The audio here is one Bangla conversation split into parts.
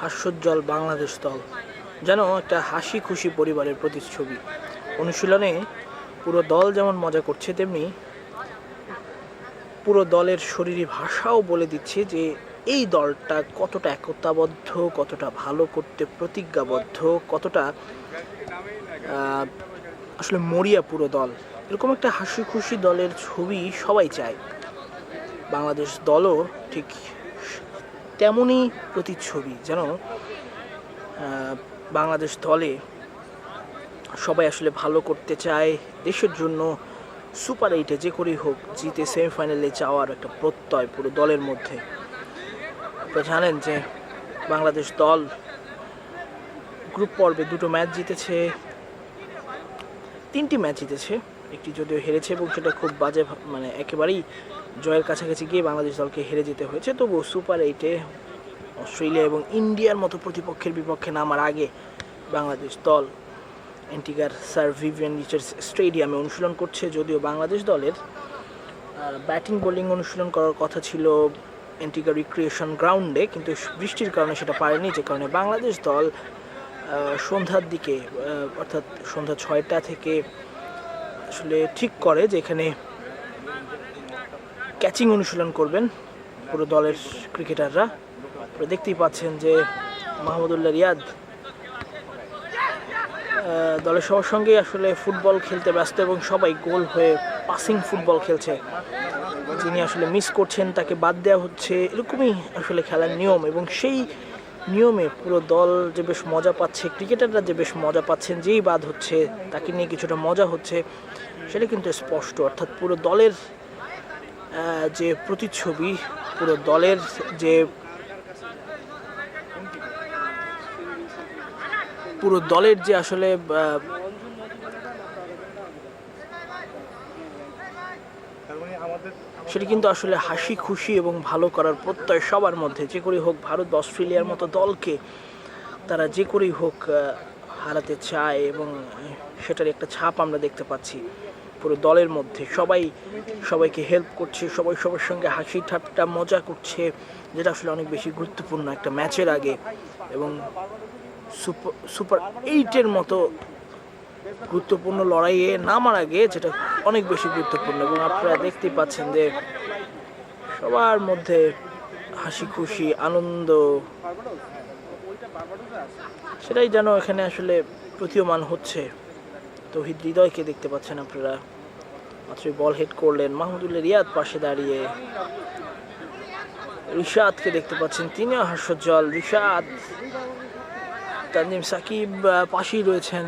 হাস্যোজ্জ্বল বাংলাদেশ দল, যেন একটা হাসি খুশি পরিবারের প্রতিচ্ছবি। অনুশীলনে পুরো দল যেমন মজা করছে, তেমনি পুরো দলের শরীরী ভাষাও বলে দিচ্ছে যে এই দলটা কতটা একতাবদ্ধ, কতটা ভালো করতে প্রতিজ্ঞাবদ্ধ, কতটা আসলে মরিয়া পুরো দল। এরকম একটা হাসি খুশি দলের ছবি সবাই চায়। বাংলাদেশ দলও ঠিক তেমনই প্রতিচ্ছবি, যেন বাংলাদেশ দলে সবাই আসলে ভালো করতে চায়, দেশের জন্য সুপার এইটে যে করেই হোক জিতে সেমিফাইনালে যাওয়ার একটা প্রত্যয় পুরো দলের মধ্যে। আপনারা জানেন যে বাংলাদেশ দল গ্রুপ পর্বে দুটো ম্যাচ জিতেছে, তিনটি ম্যাচ জিতেছে। একটি যদিও হেরেছে এবং সেটা খুব বাজে মানে একেবারেই জয়ের কাছাকাছি গিয়ে বাংলাদেশ দলকে হেরে যেতে হয়েছে। তবুও সুপার এইটে অস্ট্রেলিয়া এবং ইন্ডিয়ার মতো প্রতিপক্ষের বিপক্ষে নামার আগে বাংলাদেশ দল এন্টিগার স্যার ভিভিয়ান রিচার্স স্টেডিয়ামে অনুশীলন করছে। যদিও বাংলাদেশ দলের ব্যাটিং, বোলিং অনুশীলন করার কথা ছিল এন্টিগা রিক্রিয়েশন গ্রাউন্ডে, কিন্তু বৃষ্টির কারণে সেটা পারেনি, যে কারণে বাংলাদেশ দল সন্ধ্যার দিকে অর্থাৎ সন্ধ্যা ছয়টা থেকে আসলে ঠিক করে যে এখানে ক্যাচিং অনুশীলন করবেন পুরো দলের ক্রিকেটাররা। দেখতেই পাচ্ছেন যে মাহমুদুল্লাহ রিয়াদ দলের সবার সঙ্গেই আসলে ফুটবল খেলতে ব্যস্ত এবং সবাই গোল হয়ে পাসিং ফুটবল খেলছে। যিনি আসলে মিস করছেন তাকে বাদ দেওয়া হচ্ছে, এরকমই আসলে খেলার নিয়ম এবং সেই নিয়মে পুরো দল যে বেশ মজা পাচ্ছে, ক্রিকেটাররা যে বেশ মজা পাচ্ছেন, যেই বাদ হচ্ছে, তাকে নিয়ে কিছুটা মজা হচ্ছে, সেটা কিন্তু স্পষ্ট। অর্থাৎ পুরো দলের যে প্রতিচ্ছবি, পুরো দলের যে পুরো দলের যে আসলে সেটা কিন্তু আসলে হাসি, খুশি এবং ভালো করার প্রত্যয় সবার মধ্যে। যে করেই হোক ভারত বা অস্ট্রেলিয়ার মতো দলকে তারা যে করেই হোক হারাতে চায় এবং সেটার একটা ছাপ আমরা দেখতে পাচ্ছি পুরো দলের মধ্যে। সবাই সবাইকে হেল্প করছে, সবাই সবার সঙ্গে হাসি ঠাট্টা, মজা করছে, যেটা আসলে অনেক বেশি গুরুত্বপূর্ণ একটা ম্যাচের আগে এবং সুপার সুপার এইটের মতো গুরুত্বপূর্ণ লড়াইয়ে নামার আগে যেটা অনেক বেশি গুরুত্বপূর্ণ এবং আপনারা দেখতে পাচ্ছেন যে সবার মধ্যে হাসি, খুশি, আনন্দ, সেটাই যেন এখানে আসলে প্রতীয়মান হচ্ছে। তো হৃদয়কে দেখতে পাচ্ছেন আপনারা। মাত্রই বল হেড করলেন মাহমুদুল্লাহ রিয়াদ পাশে দাঁড়িয়ে। রিশাদকে দেখতে পাচ্ছেন তিনিও হাস্যজ্জ্বল রিশাদ, তানজিম সাকিব পাশেই রয়েছেন।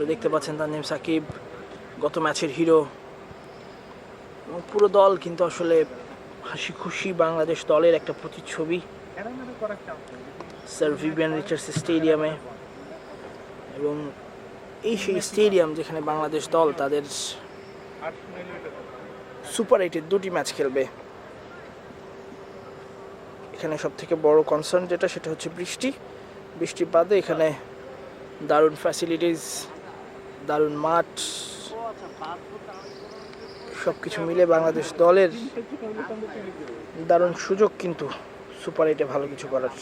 আপনারা দেখতে পাচ্ছেন তার নেম সাকিব। গত ম্যাচের হিরো। পুরো দল কিন্তু আসলে হাসি খুশি বাংলাদেশ দলের একটা প্রতিচ্ছবি। স্যার ভিভিয়ান রিচার্স স্টেডিয়ামে। এবং এই সেই স্টেডিয়াম যেখানে বাংলাদেশ দল তাদের সুপার এইটের দুটি ম্যাচ খেলবে। এখানে সব থেকে বড় কনসার্ন যেটা, সেটা হচ্ছে বৃষ্টি। বৃষ্টি বাদে এখানে দারুণ ফ্যাসিলিটিস দারুণ মাঠ। সব কিছু মিলে বাংলাদেশ দলের দারুণ সুযোগ কিন্তু সুপার এইটে ভালো কিছু করার।